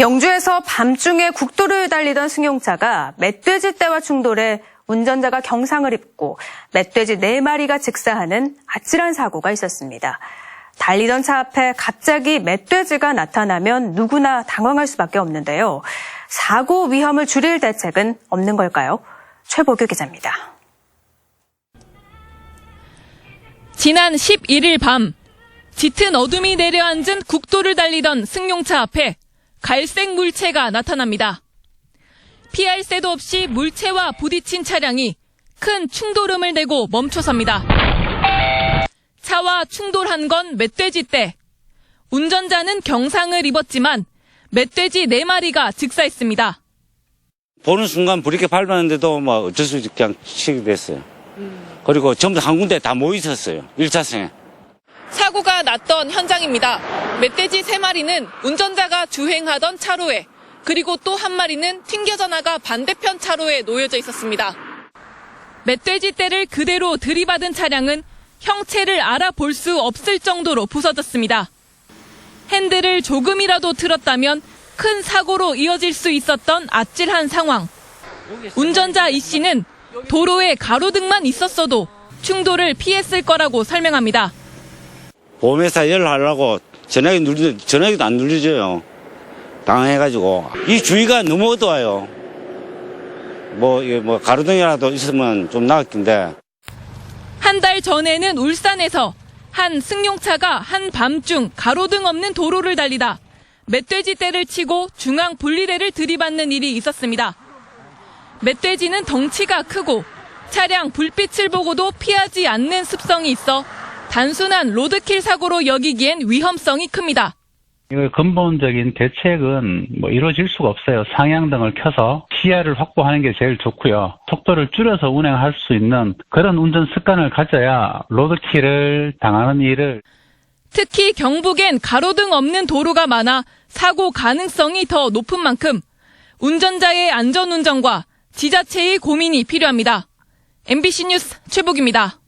영주에서 밤중에 국도를 달리던 승용차가 멧돼지 떼와 충돌해 운전자가 경상을 입고 멧돼지 4마리가 직사하는 아찔한 사고가 있었습니다. 달리던 차 앞에 갑자기 멧돼지가 나타나면 누구나 당황할 수밖에 없는데요. 사고 위험을 줄일 대책은 없는 걸까요? 최보규 기자입니다. 지난 11일 밤 짙은 어둠이 내려앉은 국도를 달리던 승용차 앞에 갈색 물체가 나타납니다. 피할 새도 없이 물체와 부딪힌 차량이 큰 충돌음을 내고 멈춰섭니다. 차와 충돌한 건 멧돼지 떼. 운전자는 경상을 입었지만 멧돼지 4마리가 직사했습니다. 보는 순간 브레이크 밟았는데도 뭐 어쩔 수 없이 그냥 치게 됐어요. 그리고 전부 한 군데 다 모여 있었어요. 1차선에. 사고가 났던 현장입니다. 멧돼지 3마리는 운전자가 주행하던 차로에 그리고 또 한 마리는 튕겨져 나가 반대편 차로에 놓여져 있었습니다. 멧돼지 떼를 그대로 들이받은 차량은 형체를 알아볼 수 없을 정도로 부서졌습니다. 핸들을 조금이라도 틀었다면 큰 사고로 이어질 수 있었던 아찔한 상황. 운전자 이 씨는 도로에 가로등만 있었어도 충돌을 피했을 거라고 설명합니다. 보험회사 연락하려고 전화기 누르는데 전화기도 안 눌려져요. 당황해가지고. 이 주위가 너무 어두워요. 뭐, 뭐, 가로등이라도 있으면 좀 나았긴데. 한 달 전에는 울산에서 한 승용차가 한밤중 가로등 없는 도로를 달리다 멧돼지 떼를 치고 중앙 분리대를 들이받는 일이 있었습니다. 멧돼지는 덩치가 크고 차량 불빛을 보고도 피하지 않는 습성이 있어 단순한 로드킬 사고로 여기기엔 위험성이 큽니다. 이거 근본적인 대책은 뭐 이루어질 수가 없어요. 상향등을 켜서 시야를 확보하는 게 제일 좋고요. 속도를 줄여서 운행할 수 있는 그런 운전 습관을 가져야 로드킬을 당하는 일을 특히 경북엔 가로등 없는 도로가 많아 사고 가능성이 더 높은 만큼 운전자의 안전운전과 지자체의 고민이 필요합니다. MBC 뉴스 최복입니다.